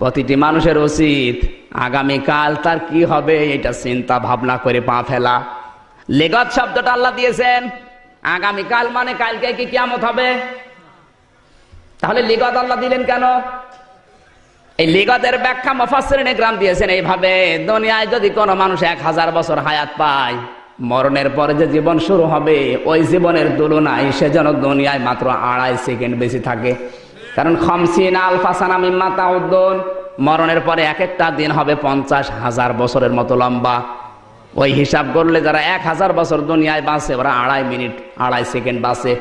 প্রতিটি মানুষের উচিত আগামীকাল তার কি হবে এটা চিন্তা ভাবনা করে পা ফেলা। লেগত শব্দটা আল্লাহ দিয়েছেন, আগামীকাল মানে কালকে কি কিয়ামত হবে? তাহলে লিগত আল্লাহ দিলেন কেন? এই লিগতের ব্যাখ্যা মফাসরিনে গ্রাম দিয়েছেন এইভাবে, দুনিয়ায় যদি কোনো মানুষ এক হাজার বছর হায়াত পায়, মরণের পরে যে জীবন শুরু হবে, ওই জীবনের তুলনায় সে যেন দুনিয়ায় মাত্র আড়াই সেকেন্ড বেশি থাকে। কারণ খমসিন আলফাসানা মিম্মা তাউদ্দুন, মরণের পরে এক একটা দিন হবে পঞ্চাশ হাজার বছরের মতো লম্বা। ওই হিসাব করলে যারা এক হাজার বছর দুনিয়ায় বাঁচে, ওরা আড়াই মিনিট, আড়াই সেকেন্ড বাঁচে।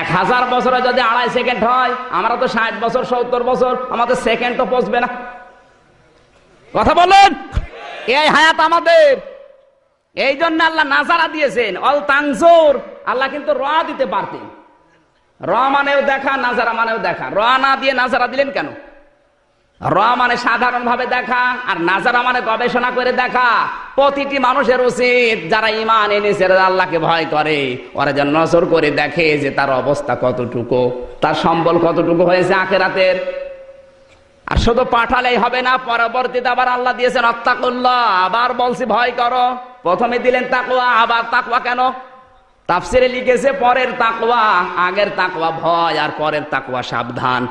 এক হাজার বছরে যদি আড়াই সেকেন্ড হয়, আমরা তো ষাট বছর, সত্তর বছর, আমাদের সেকেন্ড তো পৌঁছবে না। কথা বলুন এই হায়াত আমাদের। এই জন্য আল্লাহ নাজারা দিয়েছেন, অল তাংজোর আল্লাহ কিন্তু র দিতে পারতেন। র মানেও দেখা, নাজারা মানেও দেখা। র না দিয়ে নাজারা দিলেন কেন? র মানে সাধারণ ভাবে দেখা, আর নাজারা মানে গবেষণা করে দেখা। প্রতিটি মানুষের উচিত যারা ইমান এনেছে আল্লাহকে ভয় করে। ওরা যেন নজর করে দেখে যে তার অবস্থা কতটুকু, তার সম্বল কতটুকু হয়েছে আখেরাতের। আর শুধু পাঠালেই হবে না, পরবর্তীতে আবার আল্লাহ দিয়েছেন অত্তাকুল্লাহ আবার বলছি, ভয় করো। প্রথমে দিলেন তাকুয়া, আবার তাকুয়া কেন? তাফসিরে লিখেছে, পরের তাকুয়া আগের তাকুয়া ভয় আর পরের তাকুয়া সাবধান।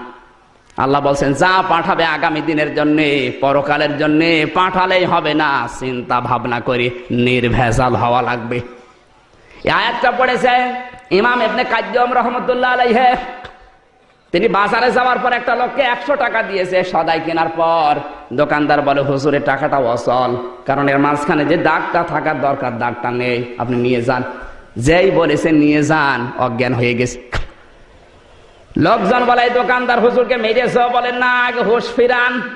আল্লাহ বলছেন, যা পাঠাবে আগামী দিনের জন্য, পরকালের জন্য, পাঠালেই হবে না। চিন্তা ভাবনা করে, নির্ভেজাল হওয়া লাগবে। আয়াতটা পড়েছে ইমাম এমনি কাজ্যম রহমতুল্লাহ আলাইহে। তিনি বাজারে যাওয়ার পর একটা লোককে একশো টাকা দিয়েছে সদাই কেনার পর। দোকানদার বলে হুজুরের টাকাটা অসল কারণ এর মাঝখানে যে দাগটা থাকার দরকার, দাগটা নেই। আপনি নিয়ে যান। যেই বলেছে নিয়ে যান, অজ্ঞান হয়ে গেছে। লোকজন বলে, "এই দোকানদার হুজুরকে মেরেছ? বলেন না, আগে হোশ ফিরান।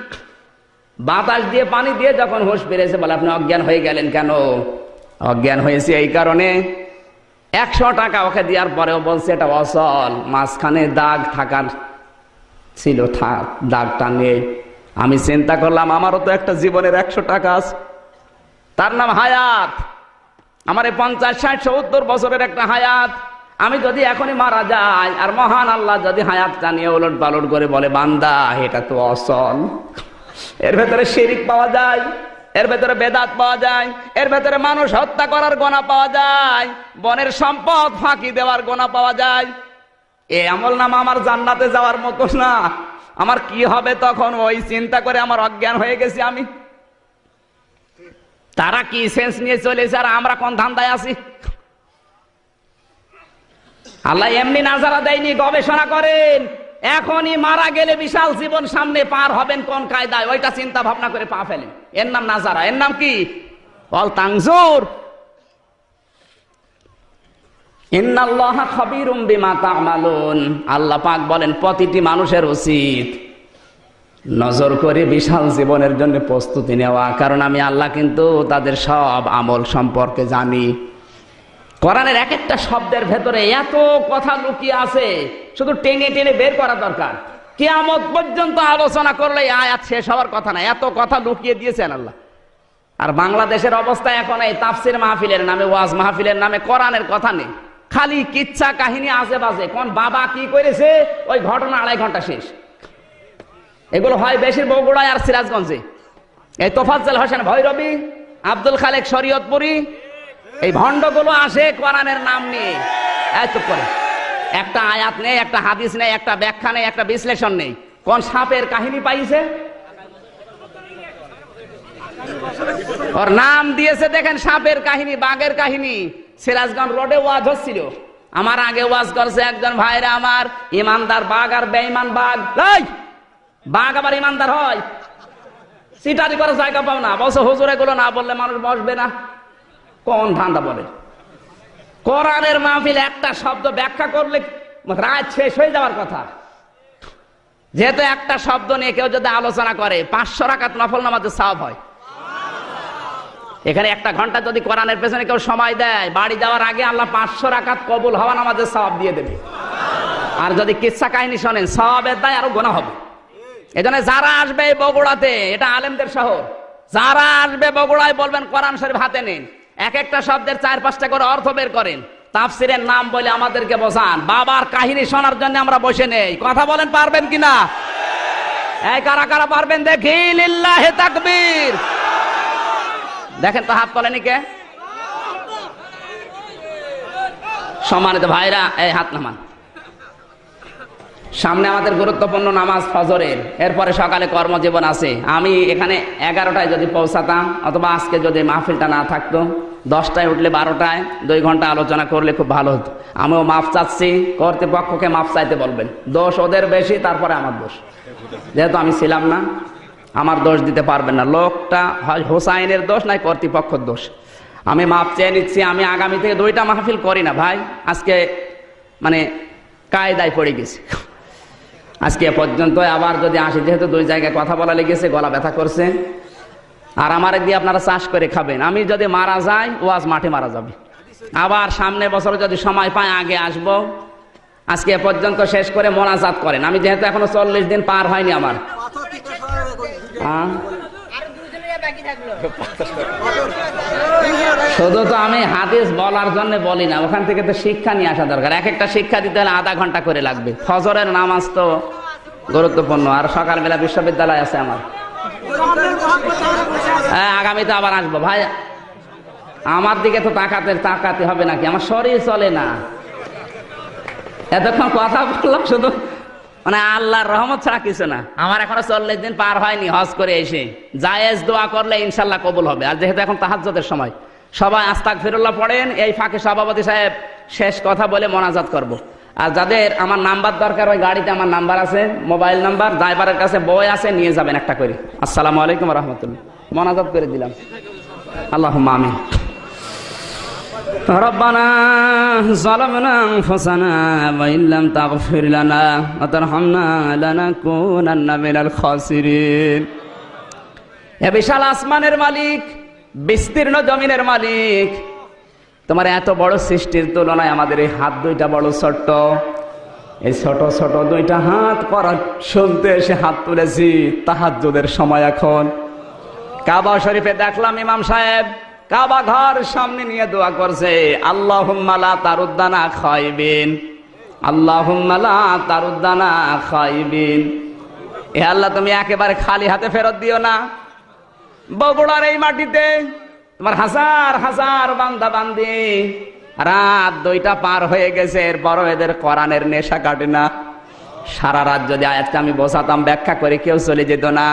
বাতাস দিয়ে, পানি দিয়ে যখন হোশ ফিরেছে, বলে, আপনি অজ্ঞান হয়ে গেলেন কেন? অজ্ঞান হয়েছে এই কারণে একশো টাকা ওকে দেওয়ার পরেও বলছে, এটা অসল মাঝখানে দাগ থাকার ছিল দাগটা নেই। আমি চিন্তা করলাম, আমারও তো একটা জীবনের একশো টাকা আছে। তার নাম হায়াত। আমার এই পঞ্চাশ, ষাট, সত্তর বছরের একটা হায়াত। আমি যদি এখনই মারা যাই, আর মহান আল্লাহ যদি হায়াতটা নিয়ে ওলট পালট করে বলে, বান্দা, এটা তো অসল। এর ভেতরে শিরিক পাওয়া যায়, এর ভেতরে বেদাত পাওয়া যায়, এর ভেতরে মানুষ হত্যা করার গোনা পাওয়া যায়, বনের সম্পদ ফাঁকি দেওয়ার গোনা পাওয়া যায়। এ আমল নাম আমার জান্নাতে যাওয়ার মতো না। আমার কি হবে তখন? ওই চিন্তা করে আমার অজ্ঞান হয়ে গেছি আমি। তারা কি সেন্স নিয়ে চলেছে আর আমরা কোন ধান্দায় আছি? আল্লাহ এমনি নাজারা দেয়নি, গবেষণা করেন। এখনই মারা গেলে বিশাল জীবন সামনে পার হবেন কোন কায়দায়? ওইটা চিন্তা ভাবনা করে পা ফেলেন। এর নাম নাজারা। এর নাম কি? অল তাংজুর। আল্লাহ পাক বলেন, প্রতিটি মানুষের উচিত নজর করে বিশাল জীবনের জন্য প্রস্তুতি নেওয়া। কারণ আমি আল্লাহ কিন্তু তাদের সব আমল সম্পর্কে জানি। কোরআনের এক একটা শব্দের ভেতরে এত কথা লুকিয়ে আছে, শুধু টেনে টেনে বের করা দরকার। কেয়ামত পর্যন্ত আলোচনা করলে আয়াত শেষ হওয়ার কথা না, এত কথা লুকিয়ে দিয়েছেন আল্লাহ। আর বাংলাদেশের অবস্থা এখন এই তাফসির মাহফিলের নামে, ওয়াজ মাহফিলের নামে কোরআনের কথা নেই। খালি কিচ্ছা কাহিনী আজে বাজে, কোন বাবা কি করেছে, ওই ঘটনা আড়াই ঘণ্টা শেষ। এগুলো হয় বেশি বগুড়ায় আর সিরাজগঞ্জে। এই তোফাজ্জল হোসেন ভৈরবী, আব্দুল খালেক শরীয়তপুরি, এই ভণ্ডগুলো আসে কোরআনের নাম নিয়ে। এত করে। একটা আয়াত নেই, একটা হাদিস নেই, একটা ব্যাখ্যা নেই, একটা বিশ্লেষণ নেই। কোন সাপের কাহিনী পাইছে? ওর নাম দিয়েছে দেখেন সাপের কাহিনী, বাঘের কাহিনী। সিরাজগঞ্জ রোডে ওয়াজ হচ্ছিল। আমার আগে ওয়াজ করছে একজন ভাইরা আমার, ইমানদার বাঘ আর বেঈমান বাঘ। বাঘ আবার ইমানদার হয়। সিটারি করে জায়গা পাও না। বসে হুজুর, এগুলো না বললে মানুষ বসবে না। কোন ধান্দা বলে? কোরআনের মাহফিল একটা শব্দ ব্যাখ্যা করলে রাত শেষ হয়ে যাওয়ার কথা। যেহেতু একটা শব্দ নিয়ে কেউ যদি আলোচনা করে, পাঁচশো রাকাত নফল নামাজের সাব হয়। এখানে একটা ঘণ্টা যদি কোরআনের পেছনে কেউ সময় দেয়, বাড়ি যাওয়ার আগে আল্লাহ পাঁচশো রাকাত কবুল হওয়া নামাজের সবাব দিয়ে দেবে। আর যদি কিচ্ছা কাহিনী শোনেন সবের দায় আরও গোনা হবে। এজন্য যারা আসবে বগুড়াতে, এটা আলেমদের শহর। যারা আসবে বগুড়ায় বলবেন, কোরআন শরীফ হাতে নিন। এক একটা শব্দের চার পাঁচটা করে অর্থ বের করেন। তাফসিরের নাম বলে আমাদেরকে বোঝান। বাবার কাহিনী শোনার জন্য আমরা বসে নেই। কথা বলেন, পারবেন কিনা? এই কারা কারা পারবেন দেখি লিল্লাহে তাকবীর। দেখেন তো হাত তোলেনি কে সম্মানিত ভাইরা, এই হাত নামান। সামনে আমাদের গুরুত্বপূর্ণ নামাজ ফজরের। এরপরে সকালে কর্মজীবন আছে। আমি এখানে এগারোটায় যদি পৌঁছাতাম, অথবা আজকে যদি মাহফিলটা না থাকতো, দশটায় উঠলে বারোটায়, দুই ঘণ্টা আলোচনা করলে খুব ভালো হতো। আমিও মাফ চাচ্ছি, কর্তৃপক্ষকে মাফ চাইতে বলবেন। দোষ ওদের বেশি, তারপরে আমার দোষ। যেহেতু আমি ছিলাম না, আমার দোষ দিতে পারবেন না। লোকটা হয় হোসাইনের দোষ, নাই কর্তৃপক্ষের দোষ। আমি মাপ চেয়ে নিচ্ছি, আমি আগামী থেকে দুইটা মাহফিল করি না ভাই। আজকে মানে কায়দায় পড়ে গেছি। আজকে পর্যন্ত আবার যদি আসি যেহেতু দুই জায়গায় কথা বলা লেগেছে গলা ব্যথা করছে। আর আমার দিয়ে আপনারা চাষ করে খাবেন। আমি যদি মারা যাই ও আজ মাঠে মারা যাবে। আবার সামনে বছর যদি সময় পাই আগে আসব। আজকে পর্যন্ত শেষ করে মোনাজাত করেন। আমি যেহেতু এখনও চল্লিশ দিন পার হয়নি আমার। হ্যাঁ? শুধু তো আমি হাদিস বলার জন্য বলি না, ওখান থেকে তো শিক্ষা নিয়ে আসা দরকার। এক একটা শিক্ষা দিতে হলে আধা ঘণ্টা করে লাগবে। ফজরের নামাজ তো গুরুত্বপূর্ণ, আর সকালবেলা বিশ্ববিদ্যালয় আছে আমার। হ্যাঁ আগামীতে আবার আসব। ভাই, আমার দিকে তো তাকাতে তাকাতে হবে নাকি? আমার শরীর চলে না। এতক্ষণ কথা বললাম শুধু মানে আল্লাহর রহমত ছাড়া কিছু না। আমার এখনও চল্লিশ দিন পার হয়নি হজ করে এসে। জায়েজ দোয়া করলে ইনশাল্লাহ কবুল হবে। আর যেহেতু এখন তাহাজ্জতের সময়, সবাই আস্তাক ফিরুল্লাহ পড়েন, এই ফাঁকে সভাপতি সাহেব শেষ কথা বলে মোনাজাত করব। আর যাদের আমার নাম্বার দরকার, ওই গাড়িতে আমার নাম্বার আছে, মোবাইল নাম্বার, ড্রাইভারের কাছে বই আছে, নিয়ে যাবেন একটা করে। আসসালামু আলাইকুম রহমতুল্লাহ। মোনাজাত করে দিলাম। আল্লাহ আমিন। ربنا ظلمنا أنفسنا وإن لم تغفر لنا وترحمنا لنكونن من الخاسرين এ বিশাল আসমানের মালিক বিস্তীর্ণ জমিনের মালিক তোমার এত বড় সৃষ্টির তুলনায় আমাদের এই হাত দুইটা বড় ছোট্ট এই ছোট ছোট দুইটা হাত করা শুনতে এসে হাত তুলেছি তাহাজ্জুদের সময় এখন কাবা শরীফে দেখলাম ইমাম সাহেব কাবা ঘর সামনে নিয়ে দোয়া করছে আল্লাহ তারুদ্দানা খাইবিন আল্লাহ তারুদ্দানা খাইবিন এ আল্লাহ, তুমি একেবারে খালি হাতে ফেরত দিও না। বগুড়ার এই মাটিতে তোমার হাজার হাজার বান্দা বান্দি রাত দুইটা পার হয়ে গেছে, এরপরও এদের কোরআনের নেশা কাটে না। সারা রাত যদি আয়াতটা আমি বসাতাম ব্যাখ্যা করে কেউ চলে যেত না।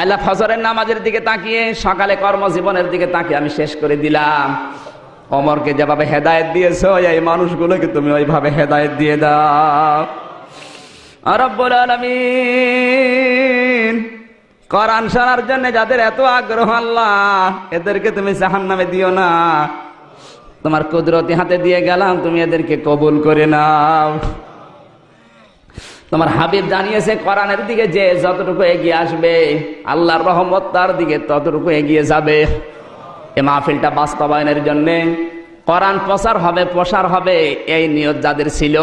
আল্লাহ ফজরের নামাজের দিকে তাকিয়ে, সকালে কর্মজীবনের দিকে তাকিয়ে আমি শেষ করে দিলাম। অমরকে যেভাবে হেদায়েত দিয়েছ, এই মানুষগুলোকে তুমি ওইভাবে হেদায়ত দিয়ে দাও। রব্বুল আলামিন, কোরআন শোনার জন্য যাদের এত আগ্রহ আল্লাহ, এদেরকে তুমি জাহান নামে দিও না। তোমার কুদরতি হাতে দিয়ে গেলাম, তুমি এদেরকে কবুল করে নাও। তোমার হাবিব জানিয়েছে, কোরআনের দিকে যে যতটুকু এগিয়ে আসবে, আল্লাহর রহমত তার দিকে ততটুকু এগিয়ে যাবে। এ মাহফিলটা বাস্তবায়নের জন্য কোরআন প্রচার হবে, প্রসার হবে, এই নিয়ত যাদের ছিল।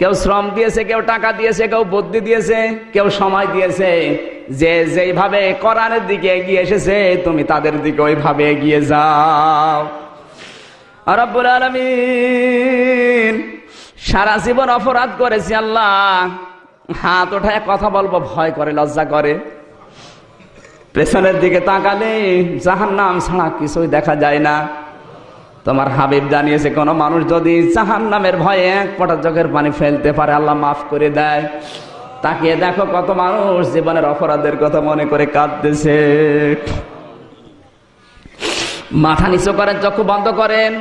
কেউ শ্রম দিয়েছে, কেউ টাকা দিয়েছে, কেউ বুদ্ধি দিয়েছে, কেউ সময় দিয়েছে। যে যেইভাবে কোরআনের দিকে এগিয়ে এসেছে, তুমি তাদের দিকে ওইভাবে এগিয়ে যাও। রব্বুল আলমিন, সারা জীবন অপরাধ করেছি আল্লাহ। হাত ওঠায় কথা বলব, ভয় করে, লজ্জা করে। পেছনের দিকে তাকালে জাহান নাম ছাড়া কিছুই দেখা যায় না। তোমার হাবিব জানিয়েছে, কোনো মানুষ যদি জাহান নামের ভয়ে এক পটা চোখের পানি ফেলতে পারে, আল্লাহ মাফ করে দেয়। তাকিয়ে দেখো কত মানুষ জীবনের অপরাধের কথা মনে করে কাঁদতেছে। মাথা নিচু করেন, চক্ষু বন্ধ করেন।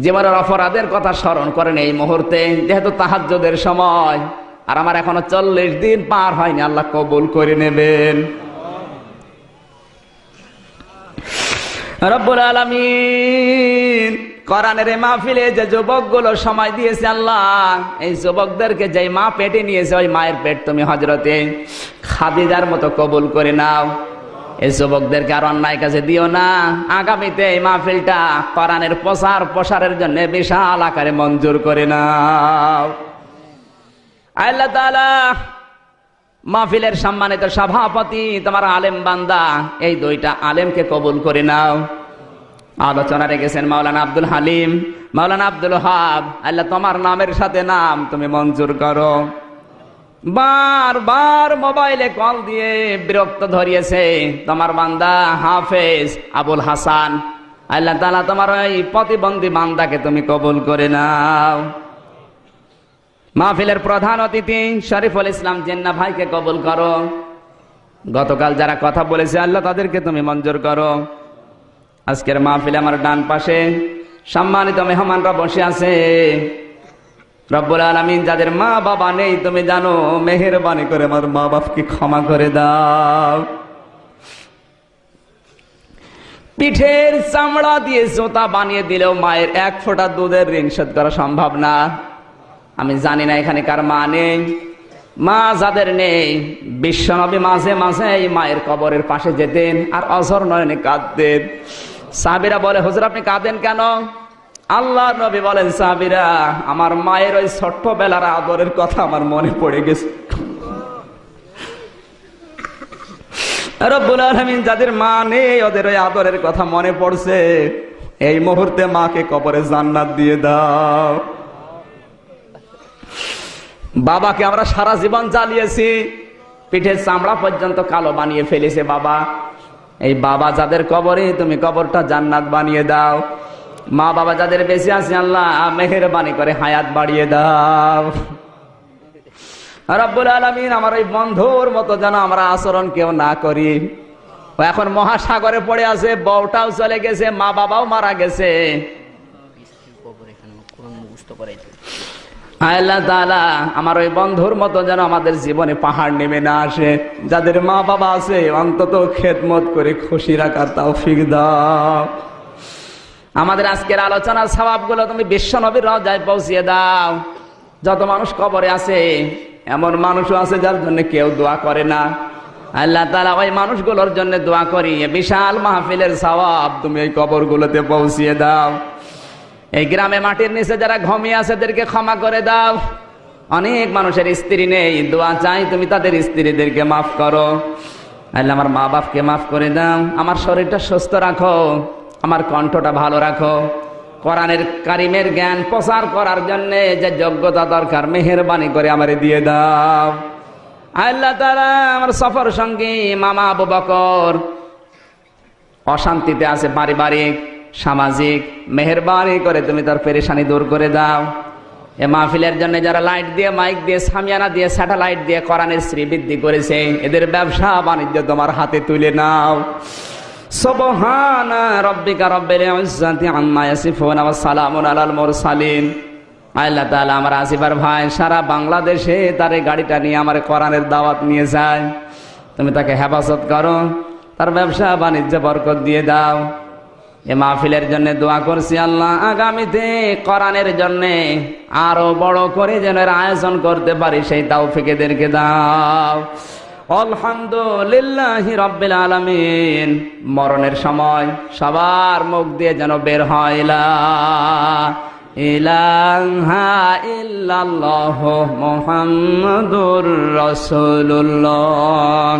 জীবনের অপরাধের কথা স্মরণ করেন এই মুহূর্তে, যেহেতু তাহাজ্যদের সময়। আর আমার এখনও চল্লিশ দিন পার হয়নি, আল্লাহ কবুল করে নেবেন। রব্বুল আলমিন কোরআনের মাহফিলে যে যুবকগুলো সময় দিয়েছে আল্লাহ, এই যুবকদেরকে যে মা পেটে নিয়েছে, ওই মায়ের পেট তুমি হজরতে খাদিজার মতো কবুল করে নাও। এই যুবকদেরকে আর অন্যায় কাছে দিও না। আগামীতে এই মাহফিলটা কোরআনের প্রসার প্রসারের জন্য বিশাল আকারে মঞ্জুর করে নাও। আল্লাহ তালা মাহফিলের সম্মানিত সভাপতি, তোমার আলেম বান্দা, এই দুইটা আলেমকে কবুল করে নাও। আলোচনা রেখেছেন মাওলানা আব্দুল হালিম, মাওলানা আব্দুল হাব আল্লাহ তোমার নামের সাথে নাম তুমি মঞ্জুর করো। বারবার মোবাইলে কল দিয়ে বিরক্ত ধরিয়েছে তোমার বান্দা হাফেজ আবুল হাসান। আল্লাহ তালা তোমার ওই প্রতিবন্ধী বান্দাকে তুমি কবুল করে নাও। মাহফিলের প্রধান অতিথি শরীফুল ইসলাম জেন্না ভাইকে কবুল করো। গতকাল যারা কথা বলেছে, আল্লাহ তাদেরকে তুমি মঞ্জুর করো। আজকের মাহফিলে আমার ডান পাশে। সম্মানিত মেহমানরা বসে আছে। রব্বুল আলমিন যাদের মা বাবা নেই, তুমি জানো, মেহেরবানি করে আমার মা বাপকে ক্ষমা করে দাও। পিঠের চামড়া দিয়ে জোতা বানিয়ে দিলেও মায়ের এক ফোঁটা দুধের ঋণ শোধ করা সম্ভব না। আমি জানি না এখানে কার মা নেই। মা যাদের নেই, বিশ্বনবী মাঝে মাঝে এই মায়ের কবরের পাশে যেতেন আর অঝর নয়নে কাঁদতেন। সাবিরা বলে, হুজুর, আপনি কাঁদেন কেন? আল্লাহ নবী বলেন সাবিরা আমার মায়ের ওই ছোট্ট বেলার আদরের কথা আমার মনে পড়ে গেছে। যাদের মা নেই, ওদের ওই আদরের কথা মনে পড়ছে। এই মুহূর্তে মাকে কবরে জান্নাত দিয়ে দাও। বাবাকে আমরা সারা জীবন জ্বালিয়েছি, পিঠের চামড়া পর্যন্ত কালো বানিয়ে ফেলেছে বাবা। এই বাবা যাদের কবরে, তুমি কবরটা জান্নাত বানিয়ে দাও। মা বাবা যাদের বেঁচে আছে, আল্লাহ মেহেরবানি করে হায়াত বাড়িয়ে দাও। রব্বুল আলমিন আমার ওই বন্ধুর মতো যেন আমরা আচরণ কেউ না করি। এখন মহাসাগরে পড়ে আছে, বউটাও চলে গেছে, মা বাবাও মারা গেছে। আল্লাহ তাআলা, আমার ওই বন্ধুর মতো যেন আমাদের জীবনে পাহাড় নেমে না আসে। যাদের মা বাবা আছে, অন্তত খেদমত করে খুশি রাখার তাও ফিক দাও। আমাদের আজকের আলোচনার স্বভাবগুলো তুমি বিশ্ব নবীর রজায় পৌঁছিয়ে দাও। যত মানুষ কবরে আছে, এমন মানুষও আছে যার জন্য কেউ দোয়া করে না। আল্লাহ তালা ওই মানুষগুলোর জন্য দোয়া করি। বিশাল মাহফিলের স্বভাব তুমি ওই কবরগুলোতে পৌঁছিয়ে দাও। এই গ্রামে মাটির নিচে যারা ঘুমিয়ে আছে এদেরকে ক্ষমা করে দাও। অনেক মানুষের স্ত্রী নেই, দোয়া চাই তুমি তাদের স্ত্রীদেরকে মাফ করো। আল্লাহ আমার মা বাপকে মাফ করে দাও। আমার শরীরটা সুস্থ রাখো, আমার কণ্ঠটা ভালো রাখো। কোরআনের কারিমের জ্ঞান প্রচার করার জন্য যে যোগ্যতা দরকার, মেহরবানি করে আমারে দিয়ে দাও। আল্লাহ তারা আমার সফর সঙ্গী মামা আবু বকর, অশান্তিতে আছে পারিবারিক। সামাজিক মেহরবানি করে তুমি তার পেরেশানি দূর করে দাও। এ মাহফিলের জন্য যারা লাইট দিয়ে মাইক দিয়ে সামিয়ানা দিয়ে স্যাটেলাইট দিয়ে কোরআনের শ্রীবৃদ্ধি করেছে, এদের ব্যবসা বাণিজ্য তোমার হাতে তুলে নাও। ভাই, সারা বাংলাদেশে তার গাড়িটা নিয়ে আমার কোরআনের দাওয়াত নিয়ে যায়। তুমি তাকে হেফাজত করো, তার ব্যবসা বাণিজ্য বরকত দিয়ে দাও। এ মাহফিলের জন্য দোয়া করছি আল্লাহ, আগামীতে কোরআনের জন্য আরও বড় করে যেন আয়োজন করতে পারি, সেই তাও ফেকেদেরকে দাও। আলহামদুলিল্লাহ রব্বিল আলামিন। মরণের সময় সবার মুখ দিয়ে যেন বের হয় রাসূলুল্লাহ।